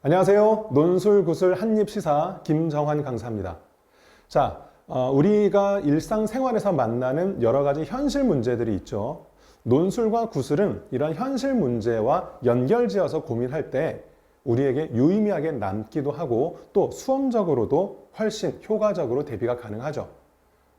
안녕하세요. 논술구술 한입시사 김정환 강사입니다. 자, 어, 우리가 일상생활에서 만나는 여러 가지 현실 문제들이 있죠. 논술과 구술은 이런 현실 문제와 연결지어서 고민할 때 우리에게 유의미하게 남기도 하고 또 수험적으로도 훨씬 효과적으로 대비가 가능하죠.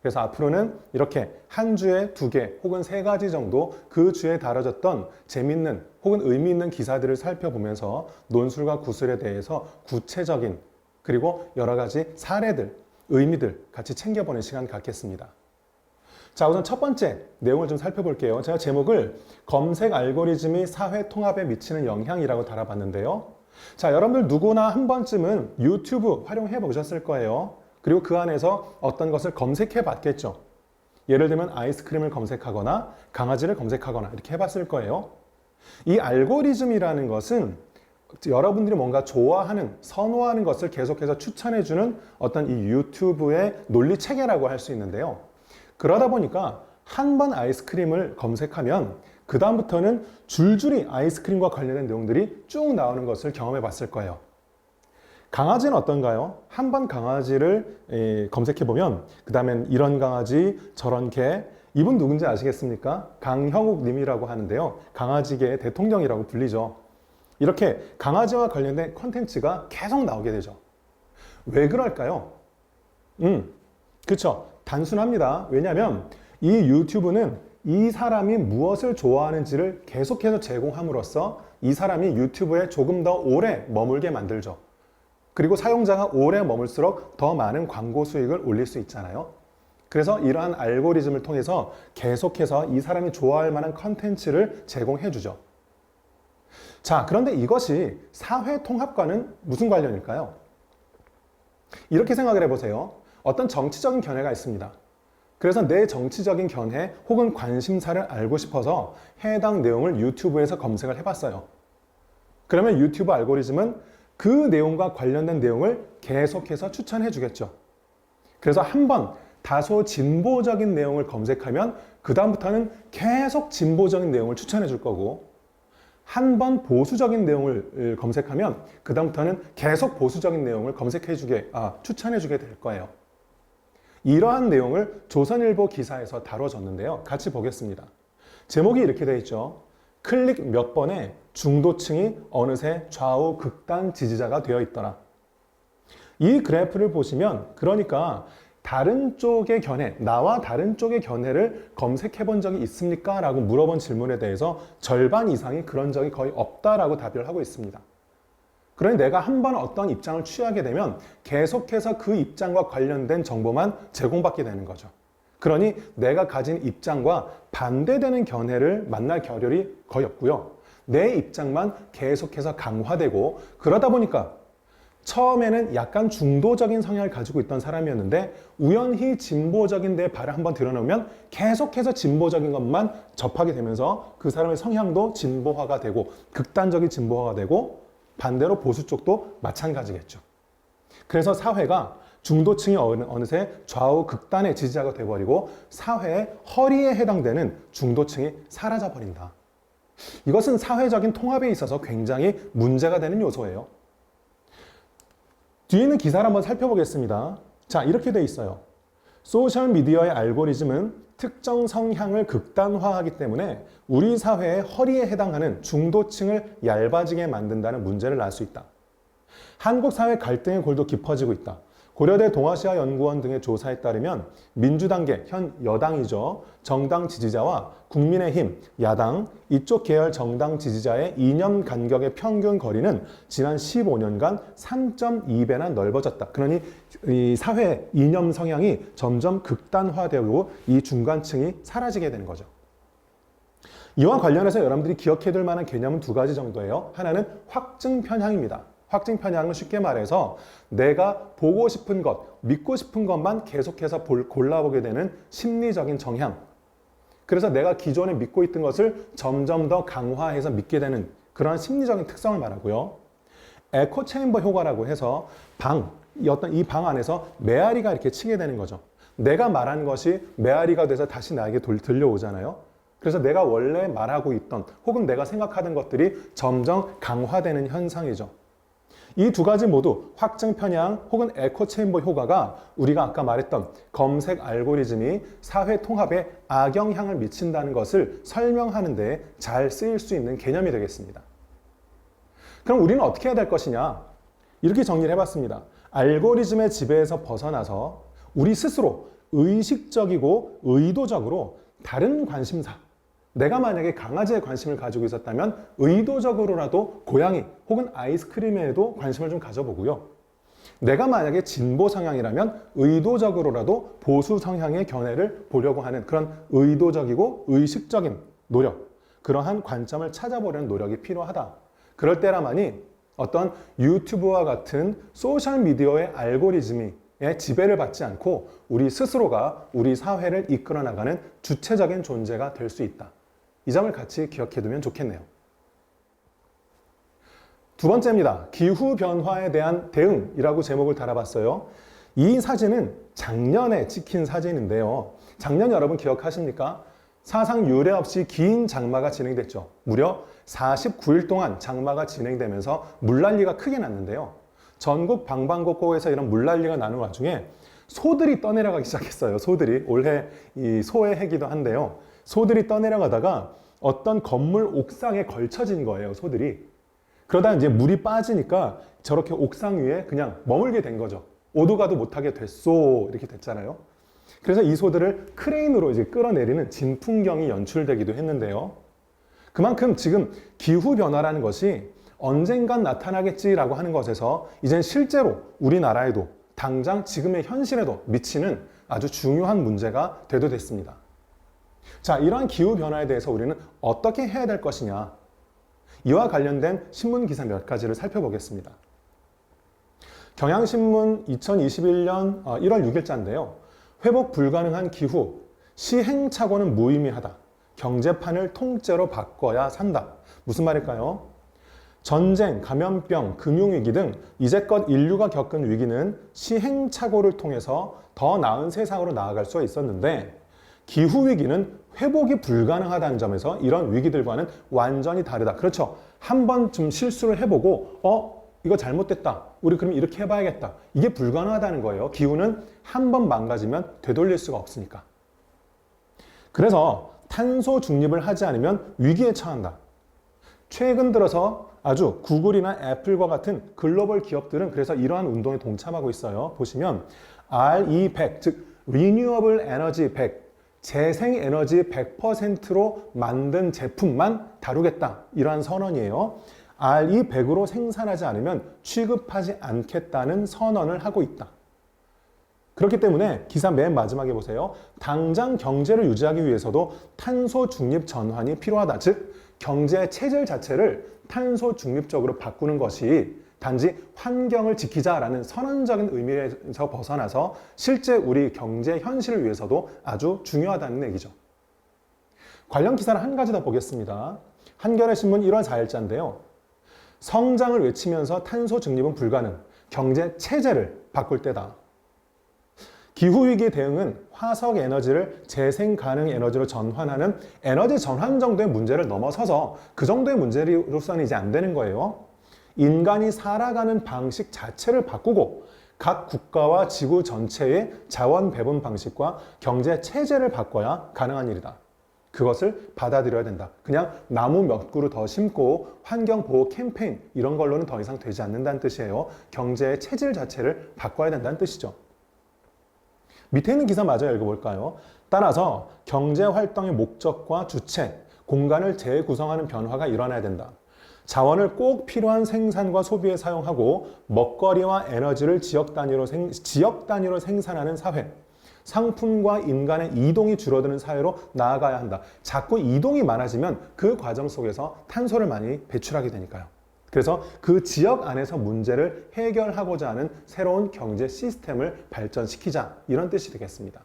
그래서 앞으로는 이렇게 한 주에 두 개 혹은 세 가지 정도 그 주에 다뤄졌던 재밌는 혹은 의미 있는 기사들을 살펴보면서 논술과 구술에 대해서 구체적인 그리고 여러 가지 사례들, 의미들 같이 챙겨보는 시간 갖겠습니다. 자, 우선 첫 번째 내용을 좀 살펴볼게요. 제가 제목을 검색 알고리즘이 사회 통합에 미치는 영향이라고 달아봤는데요. 자, 여러분들 누구나 한 번쯤은 유튜브 활용해 보셨을 거예요. 그리고 그 안에서 어떤 것을 검색해 봤겠죠. 예를 들면 아이스크림을 검색하거나 강아지를 검색하거나 이렇게 해봤을 거예요. 이 알고리즘이라는 것은 여러분들이 뭔가 좋아하는, 선호하는 것을 계속해서 추천해주는 어떤 이 유튜브의 논리 체계라고 할 수 있는데요. 그러다 보니까 한 번 아이스크림을 검색하면 그다음부터는 줄줄이 아이스크림과 관련된 내용들이 쭉 나오는 것을 경험해 봤을 거예요. 강아지는 어떤가요? 한번 강아지를 검색해 보면 그 다음엔 이런 강아지, 저런 개, 이분 누군지 아시겠습니까? 강형욱 님이라고 하는데요. 강아지계의 대통령이라고 불리죠. 이렇게 강아지와 관련된 컨텐츠가 계속 나오게 되죠. 왜 그럴까요? 음, 그쵸. 단순합니다. 왜냐하면 이 유튜브는 이 사람이 무엇을 좋아하는지를 계속해서 제공함으로써 이 사람이 유튜브에 조금 더 오래 머물게 만들죠. 그리고 사용자가 오래 머물수록 더 많은 광고 수익을 올릴 수 있잖아요. 그래서 이러한 알고리즘을 통해서 계속해서 이 사람이 좋아할 만한 컨텐츠를 제공해 주죠. 자, 그런데 이것이 사회 통합과는 무슨 관련일까요? 이렇게 생각을 해보세요. 어떤 정치적인 견해가 있습니다. 그래서 내 정치적인 견해 혹은 관심사를 알고 싶어서 해당 내용을 유튜브에서 검색을 해봤어요. 그러면 유튜브 알고리즘은 그 내용과 관련된 내용을 계속해서 추천해 주겠죠. 그래서 한번 다소 진보적인 내용을 검색하면 그다음부터는 계속 진보적인 내용을 추천해 줄 거고 한 번 보수적인 내용을 검색하면 그다음부터는 계속 보수적인 내용을 검색해 주게 아, 추천해 주게 될 거예요. 이러한 내용을 조선일보 기사에서 다뤄졌는데요. 같이 보겠습니다. 제목이 이렇게 되어 있죠. 클릭 몇 번에 중도층이 어느새 좌우 극단 지지자가 되어 있더라. 이 그래프를 보시면 그러니까 다른 쪽의 견해, 나와 다른 쪽의 견해를 검색해 본 적이 있습니까? 라고 물어본 질문에 대해서 절반 이상이 그런 적이 거의 없다라고 답을 하고 있습니다. 그러니 내가 한 번 어떤 입장을 취하게 되면 계속해서 그 입장과 관련된 정보만 제공받게 되는 거죠. 그러니 내가 가진 입장과 반대되는 견해를 만날 겨를이 거의 없고요. 내 입장만 계속해서 강화되고 그러다 보니까 처음에는 약간 중도적인 성향을 가지고 있던 사람이었는데 우연히 진보적인 내 발을 한번 드러내면 계속해서 진보적인 것만 접하게 되면서 그 사람의 성향도 진보화가 되고 극단적인 진보화가 되고 반대로 보수 쪽도 마찬가지겠죠. 그래서 사회가 중도층이 어느새 좌우 극단의 지지자가 되어버리고 사회의 허리에 해당되는 중도층이 사라져버린다. 이것은 사회적인 통합에 있어서 굉장히 문제가 되는 요소예요. 뒤에 있는 기사를 한번 살펴보겠습니다. 자, 이렇게 돼 있어요. 소셜미디어의 알고리즘은 특정 성향을 극단화하기 때문에 우리 사회의 허리에 해당하는 중도층을 얇아지게 만든다는 문제를 낳을 수 있다. 한국 사회 갈등의 골도 깊어지고 있다. 고려대 동아시아 연구원 등의 조사에 따르면 민주당계 현 여당이죠. 정당 지지자와 국민의힘 야당 이쪽 계열 정당 지지자의 2년 간격의 평균 거리는 지난 15년간 3.2배나 넓어졌다. 그러니 이 사회 이념 성향이 점점 극단화되고 이 중간층이 사라지게 되는 거죠. 이와 관련해서 여러분들이 기억해 둘 만한 개념은 두 가지 정도예요. 하나는 확증 편향입니다. 확증 편향은 쉽게 말해서 내가 보고 싶은 것, 믿고 싶은 것만 계속해서 볼, 골라보게 되는 심리적인 정향. 그래서 내가 기존에 믿고 있던 것을 점점 더 강화해서 믿게 되는 그런 심리적인 특성을 말하고요. 에코 체인버 효과라고 해서 방, 어떤 이 방 안에서 메아리가 이렇게 치게 되는 거죠. 내가 말한 것이 메아리가 돼서 다시 나에게 돌, 들려오잖아요. 그래서 내가 원래 말하고 있던 혹은 내가 생각하던 것들이 점점 강화되는 현상이죠. 이 두 가지 모두 확증 편향 혹은 에코 체인버 효과가 우리가 아까 말했던 검색 알고리즘이 사회 통합에 악영향을 미친다는 것을 설명하는 데 잘 쓰일 수 있는 개념이 되겠습니다. 그럼 우리는 어떻게 해야 될 것이냐? 이렇게 정리를 해봤습니다. 알고리즘의 지배에서 벗어나서 우리 스스로 의식적이고 의도적으로 다른 관심사, 내가 만약에 강아지에 관심을 가지고 있었다면 의도적으로라도 고양이 혹은 아이스크림에도 관심을 좀 가져보고요. 내가 만약에 진보 성향이라면 의도적으로라도 보수 성향의 견해를 보려고 하는 그런 의도적이고 의식적인 노력, 그러한 관점을 찾아보려는 노력이 필요하다. 그럴 때라만이 어떤 유튜브와 같은 소셜미디어의 알고리즘이 의 지배를 받지 않고 우리 스스로가 우리 사회를 이끌어 나가는 주체적인 존재가 될 수 있다. 이 점을 같이 기억해 두면 좋겠네요. 두 번째입니다. 기후 변화에 대한 대응이라고 제목을 달아봤어요. 이 사진은 작년에 찍힌 사진인데요. 작년 여러분 기억하십니까? 사상 유례 없이 긴 장마가 진행됐죠. 무려 49일 동안 장마가 진행되면서 물난리가 크게 났는데요. 전국 방방곡곡에서 이런 물난리가 나는 와중에 소들이 떠내려가기 시작했어요. 소들이 올해 이 소의 해기도 한데요. 소들이 떠내려가다가 어떤 건물 옥상에 걸쳐진 거예요. 소들이. 그러다 이제 물이 빠지니까 저렇게 옥상 위에 그냥 머물게 된 거죠. 오도 가도 못하게 됐소 이렇게 됐잖아요. 그래서 이 소들을 크레인으로 이제 끌어내리는 진풍경이 연출되기도 했는데요. 그만큼 지금 기후 변화라는 것이 언젠간 나타나겠지라고 하는 것에서 이젠 실제로 우리나라에도 당장 지금의 현실에도 미치는 아주 중요한 문제가 되도 됐습니다. 자, 이러한 기후 변화에 대해서 우리는 어떻게 해야 될 것이냐? 이와 관련된 신문 기사 몇 가지를 살펴보겠습니다. 경향신문 2021년 1월 6일자인데요. 회복 불가능한 기후, 시행착오는 무의미하다. 경제판을 통째로 바꿔야 산다. 무슨 말일까요? 전쟁, 감염병, 금융위기 등 이제껏 인류가 겪은 위기는 시행착오를 통해서 더 나은 세상으로 나아갈 수 있었는데 기후위기는 회복이 불가능하다는 점에서 이런 위기들과는 완전히 다르다. 그렇죠. 한 번쯤 실수를 해보고, 어, 이거 잘못됐다. 우리 그럼 이렇게 해봐야겠다. 이게 불가능하다는 거예요. 기후는 한 번 망가지면 되돌릴 수가 없으니까. 그래서 탄소 중립을 하지 않으면 위기에 처한다. 최근 들어서 아주 구글이나 애플과 같은 글로벌 기업들은 그래서 이러한 운동에 동참하고 있어요. 보시면 RE100, 즉 Renewable Energy 100, 재생에너지 100%로 만든 제품만 다루겠다. 이러한 선언이에요. RE100으로 생산하지 않으면 취급하지 않겠다는 선언을 하고 있다. 그렇기 때문에 기사 맨 마지막에 보세요. 당장 경제를 유지하기 위해서도 탄소 중립 전환이 필요하다. 즉, 경제 체질 자체를 탄소 중립적으로 바꾸는 것이 단지 환경을 지키자라는 선언적인 의미에서 벗어나서 실제 우리 경제 현실을 위해서도 아주 중요하다는 얘기죠. 관련 기사를 한 가지 더 보겠습니다. 한겨레 신문 1월 4일자인데요. 성장을 외치면서 탄소 중립은 불가능. 경제 체제를 바꿀 때다. 기후위기 대응은 화석 에너지를 재생 가능 에너지로 전환하는 에너지 전환 정도의 문제를 넘어서서 그 정도의 문제로서는 이제 안 되는 거예요. 인간이 살아가는 방식 자체를 바꾸고 각 국가와 지구 전체의 자원 배분 방식과 경제 체제를 바꿔야 가능한 일이다. 그것을 받아들여야 된다. 그냥 나무 몇 그루 더 심고 환경 보호 캠페인 이런 걸로는 더 이상 되지 않는다는 뜻이에요. 경제의 체질 자체를 바꿔야 된다는 뜻이죠. 밑에 있는 기사 마저 읽어볼까요? 따라서 경제 활동의 목적과 주체, 공간을 재구성하는 변화가 일어나야 된다. 자원을 꼭 필요한 생산과 소비에 사용하고 먹거리와 에너지를 지역 단위로, 생, 지역 단위로 생산하는 사회. 상품과 인간의 이동이 줄어드는 사회로 나아가야 한다. 자꾸 이동이 많아지면 그 과정 속에서 탄소를 많이 배출하게 되니까요. 그래서 그 지역 안에서 문제를 해결하고자 하는 새로운 경제 시스템을 발전시키자 이런 뜻이 되겠습니다.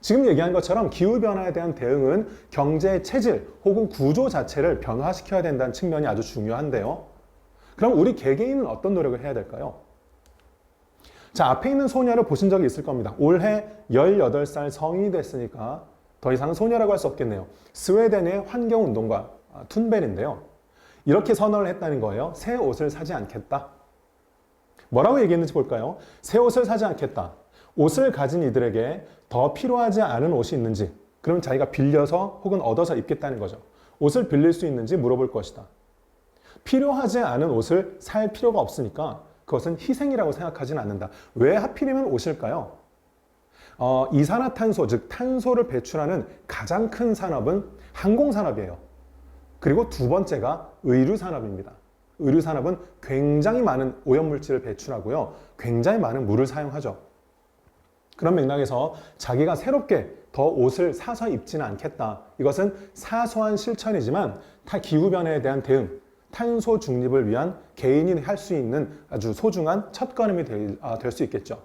지금 얘기한 것처럼 기후변화에 대한 대응은 경제 체질 혹은 구조 자체를 변화시켜야 된다는 측면이 아주 중요한데요. 그럼 우리 개개인은 어떤 노력을 해야 될까요? 자, 앞에 있는 소녀를 보신 적이 있을 겁니다. 올해 18살 성인이 됐으니까 더 이상 소녀라고 할 수 없겠네요. 스웨덴의 환경운동가 툰벤인데요. 이렇게 선언을 했다는 거예요. 새 옷을 사지 않겠다. 뭐라고 얘기했는지 볼까요? 새 옷을 사지 않겠다. 옷을 가진 이들에게 더 필요하지 않은 옷이 있는지, 그럼 자기가 빌려서 혹은 얻어서 입겠다는 거죠. 옷을 빌릴 수 있는지 물어볼 것이다. 필요하지 않은 옷을 살 필요가 없으니까 그것은 희생이라고 생각하지는 않는다. 왜 하필이면 옷일까요? 어, 이산화탄소, 즉 탄소를 배출하는 가장 큰 산업은 항공산업이에요. 그리고 두 번째가 의류산업입니다. 의류산업은 굉장히 많은 오염물질을 배출하고요. 굉장히 많은 물을 사용하죠. 그런 맥락에서 자기가 새롭게 더 옷을 사서 입지는 않겠다. 이것은 사소한 실천이지만 타 기후변화에 대한 대응, 탄소 중립을 위한 개인이 할 수 있는 아주 소중한 첫걸음이 될수 있겠죠.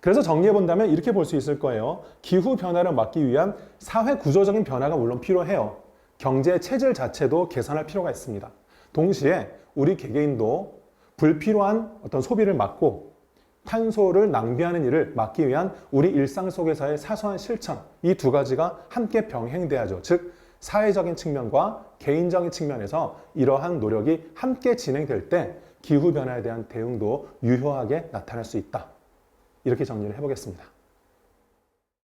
그래서 정리해 본다면 이렇게 볼 수 있을 거예요. 기후 변화를 막기 위한 사회 구조적인 변화가 물론 필요해요. 경제 체질 자체도 개선할 필요가 있습니다. 동시에 우리 개개인도 불필요한 어떤 소비를 막고 탄소를 낭비하는 일을 막기 위한 우리 일상 속에서의 사소한 실천 이 두 가지가 함께 병행돼야죠. 즉 사회적인 측면과 개인적인 측면에서 이러한 노력이 함께 진행될 때 기후 변화에 대한 대응도 유효하게 나타날 수 있다. 이렇게 정리를 해보겠습니다.